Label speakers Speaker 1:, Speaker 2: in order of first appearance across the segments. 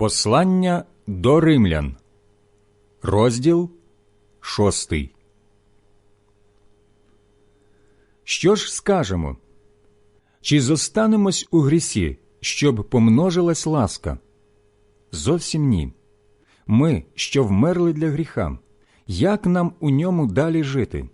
Speaker 1: Послання до римлян, розділ шостий. Що ж скажемо? Чи зостанемось у грісі, щоб помножилась ласка? Зовсім ні. Ми, що вмерли для гріха, як нам у ньому далі жити?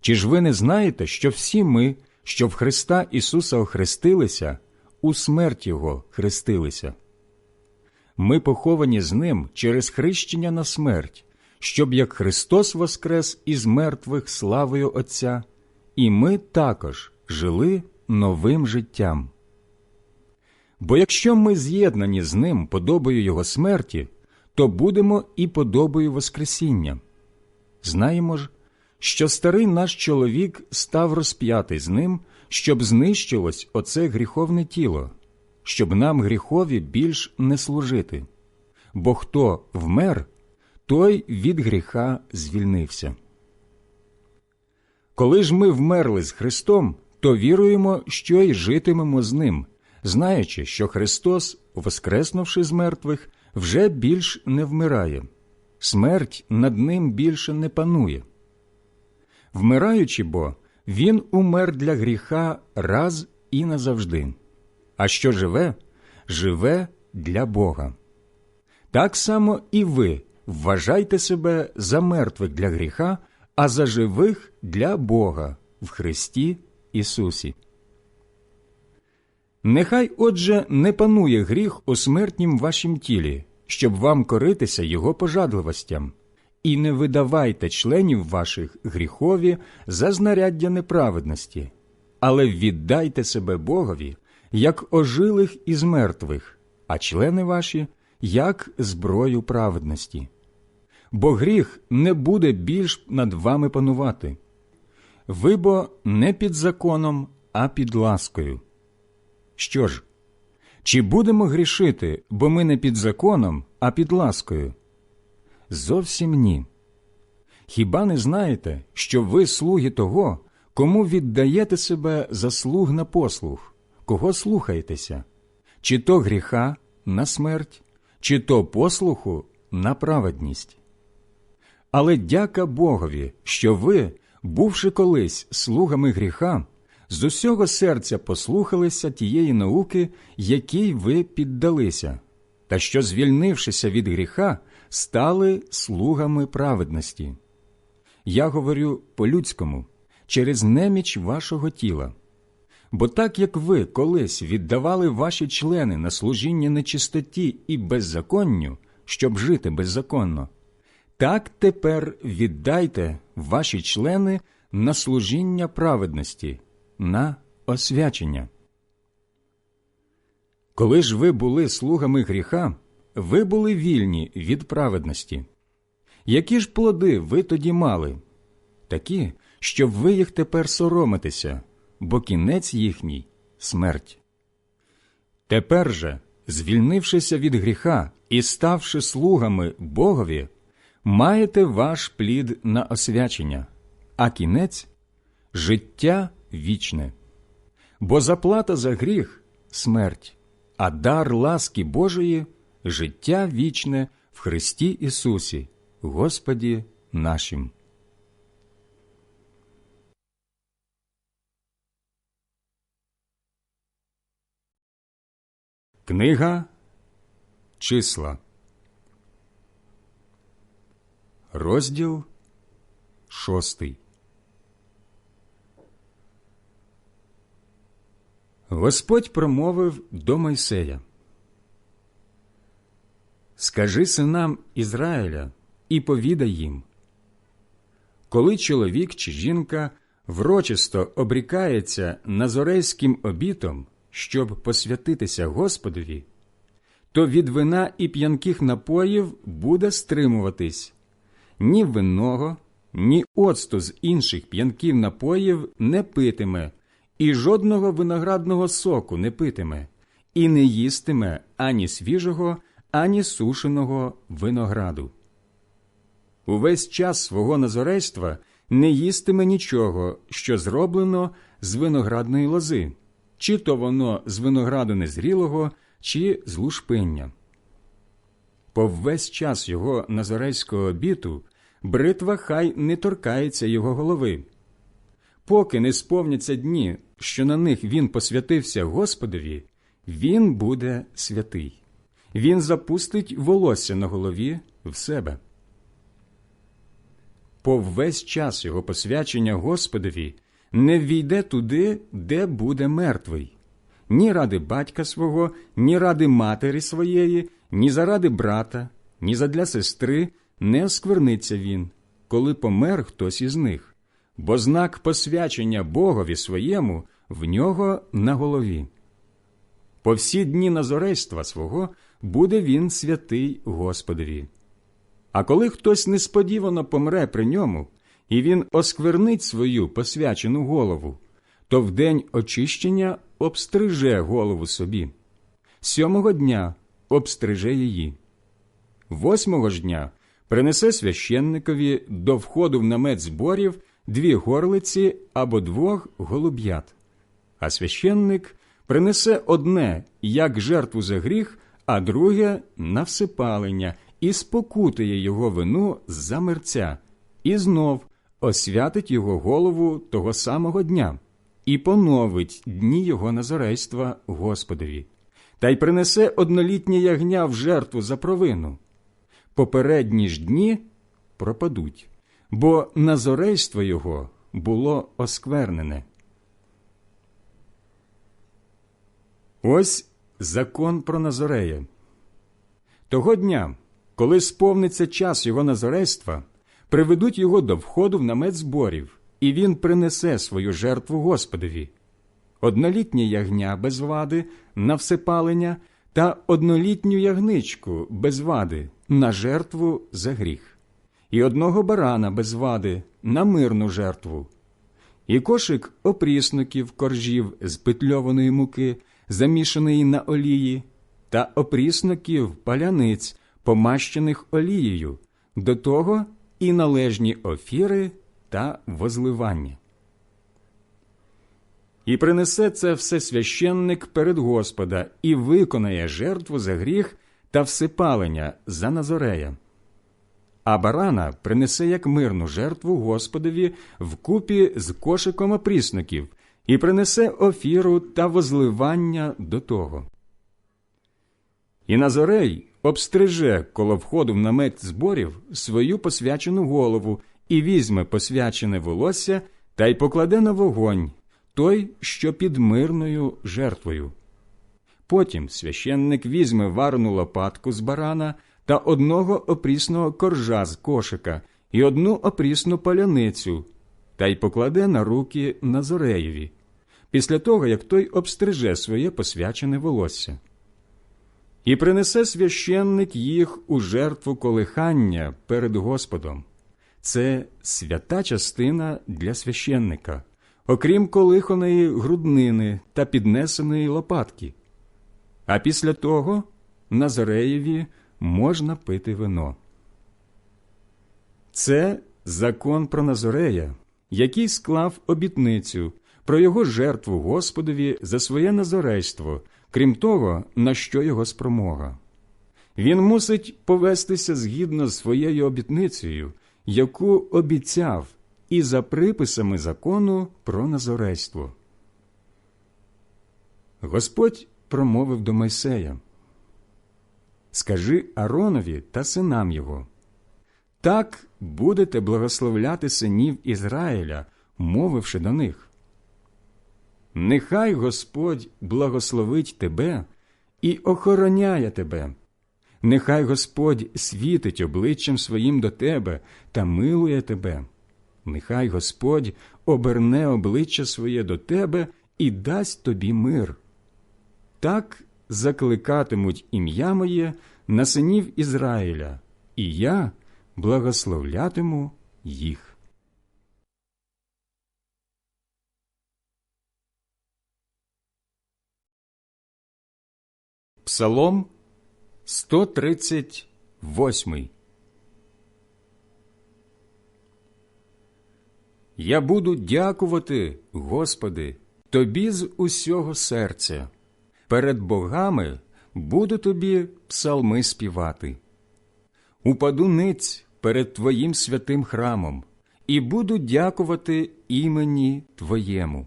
Speaker 1: Чи ж ви не знаєте, що всі ми, що в Христа Ісуса охрестилися, у смерть Його хрестилися? Ми поховані з Ним через хрещення на смерть, щоб як Христос воскрес із мертвих славою Отця, і ми також жили новим життям. Бо якщо ми з'єднані з Ним подобою Його смерті, то будемо і подобою Воскресіння. Знаємо ж, що старий наш чоловік став розп'ятий з ним, щоб знищилось оце гріховне тіло, щоб нам гріхові більш не служити. Бо хто вмер, той від гріха звільнився. Коли ж ми вмерли з Христом, то віруємо, що й житимемо з Ним, знаючи, що Христос, воскреснувши з мертвих, вже більш не вмирає, смерть над ним більше не панує. Вмираючи бо, Він умер для гріха раз і назавжди, а що живе, живе для Бога. Так само і ви вважайте себе за мертвих для гріха, а за живих для Бога в Христі Ісусі. Нехай, отже, не панує гріх у смертнім вашім тілі, щоб вам коритися його пожадливостям, і не видавайте членів ваших гріхові за знаряддя неправедності, але віддайте себе Богові, як ожилих із мертвих, а члени ваші як зброю праведності. Бо гріх не буде більш над вами панувати. Ви бо не під законом, а під ласкою. Що ж, чи будемо грішити, бо ми не під законом, а під ласкою? Зовсім ні. Хіба не знаєте, що ви слуги того, кому віддаєте себе за слуг на послуг, кого слухаєтеся, чи то гріха на смерть, чи то послуху на праведність? Але дяка Богові, що ви, бувши колись слугами гріха, з усього серця послухалися тієї науки, якій ви піддалися, та що, звільнившися від гріха, стали слугами праведності. Я говорю по-людському, через неміч вашого тіла. Бо так як ви колись віддавали ваші члени на служіння нечистоті і беззаконню, щоб жити беззаконно, так тепер віддайте ваші члени на служіння праведності, на освячення. Коли ж ви були слугами гріха, ви були вільні від праведності. Які ж плоди ви тоді мали? Такі, щоб ви їх тепер соромитеся, бо кінець їхній смерть. Тепер же, звільнившися від гріха і ставши слугами Богові, маєте ваш плід на освячення, а кінець життя вічне. Бо заплата за гріх смерть, а дар ласки Божої життя вічне в Христі Ісусі, Господі нашим. Книга? Числа, розділ шостий. Господь промовив до Мойсея. Скажи синам Ізраїля і повідай їм, коли чоловік чи жінка врочисто обрікається назорейським обітом, щоб посвятитися Господові, то від вина і п'янких напоїв буде стримуватись ні винного, ні оцту з інших п'янків напоїв не питиме, і жодного виноградного соку не питиме, і не їстиме ані свіжого, ані сушеного винограду. Увесь час свого назорейства не їстиме нічого, що зроблено з виноградної лози, чи то воно з винограду незрілого, чи з лушпиння. по весь час його назарейського обіту бритва хай не торкається його голови. Поки не сповняться дні, що на них він посвятився Господові, він буде святий. Він запустить волосся на голові в себе. По весь час його посвячення Господові не війде туди, де буде мертвий, ні ради батька свого, ні ради матері своєї, ні заради брата, ні задля сестри не оскверниться він, коли помер хтось із них, бо знак посвячення Богові своєму в нього на голові. По всі дні назорейства свого буде він святий Господові. А коли хтось несподівано помре при ньому, і він осквернить свою посвячену голову, то в день очищення обстриже голову собі, сьомого дня обстриже її. Восьмого ж дня принесе священникові до входу в намет зборів дві горлиці або двох голуб'ят, а священник принесе одне як жертву за гріх, а друге на всипалення і спокутує його вину за мерця, і знов освятить його голову того самого дня і поновить дні його назарейства Господові, та й принесе однолітнє ягня в жертву за провину. Попередні ж дні пропадуть, бо назорейство його було осквернене. Ось закон про Назорея. Того дня, коли сповниться час його назорейства, приведуть його до входу в намет зборів, і він принесе свою жертву Господові. Однолітнє ягня без вади на всепалення та однолітню ягничку без вади на жертву за гріх, і одного барана без вади на мирну жертву, і кошик опрісників коржів з петльованої муки, замішаної на олії, та опрісноків паляниць, помащених олією, до того і належні офіри та возливання. І принесе це все священник перед Господа і виконає жертву за гріх та всипалення за Назорея. А барана принесе як мирну жертву Господові вкупі з кошиком опрісників і принесе офіру та возливання до того. І Назорей обстриже коло входу в намет зборів свою посвячену голову і візьме посвячене волосся та й покладе на вогонь той, що під мирною жертвою. Потім священник візьме варну лопатку з барана та одного опрісного коржа з кошика і одну опрісну паляницю, та й покладе на руки Назореєві, після того як той обстриже своє посвячене волосся. І принесе священник їх у жертву колихання перед Господом. Це свята частина для священника, окрім колиханої груднини та піднесеної лопатки. А після того Назареєві можна пити вино. Це закон про Назарея, який склав обітницю про його жертву Господові за своє назарейство, крім того, на що його спромога. Він мусить повестися згідно з своєю обітницею, яку обіцяв, і за приписами закону про назорейство. Господь промовив до Мойсея Скажи Аронові та синам його так будете благословляти синів Ізраїля, мовивши до них. Нехай Господь благословить тебе і охороняє тебе. Нехай Господь світить обличчям своїм до тебе та милує тебе. Нехай Господь оберне обличчя своє до тебе і дасть тобі мир. Так закликатимуть ім'я моє на синів Ізраїля, і я благословлятиму їх. Псалом 138 Я буду дякувати, Господи, Тобі з усього серця. Перед богами буду тобі псалми співати. упаду ниць перед Твоїм святим храмом і буду дякувати імені Твоєму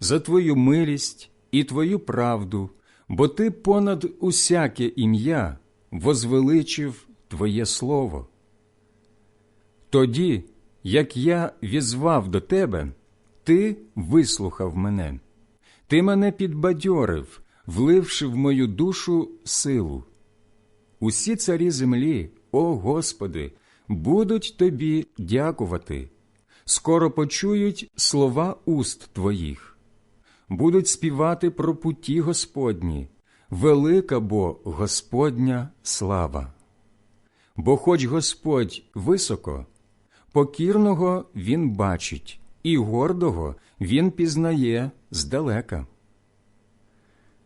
Speaker 1: за Твою милість і Твою правду, бо Ти понад усяке ім'я возвеличив Твоє Слово. Тоді, як я візвав до Тебе, Ти вислухав мене, Ти мене підбадьорив, вливши в мою душу силу. Усі царі землі, о Господи, будуть Тобі дякувати, скоро почують слова уст Твоїх, будуть співати про путі Господні, велика бо Господня слава. Бо хоч Господь високо, покірного Він бачить, і гордого Він пізнає здалека.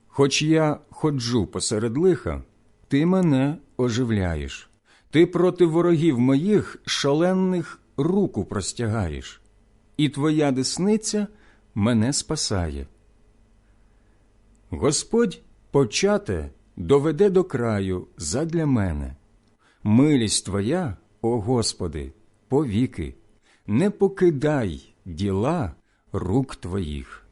Speaker 1: Хоч я ходжу посеред лиха, ти мене оживляєш, ти проти ворогів моїх шаленних руку простягаєш, і твоя десниця мене спасає. Господь почате доведе до краю задля мене. Милість Твоя, о Господи, повіки, не покидай діла рук Твоїх.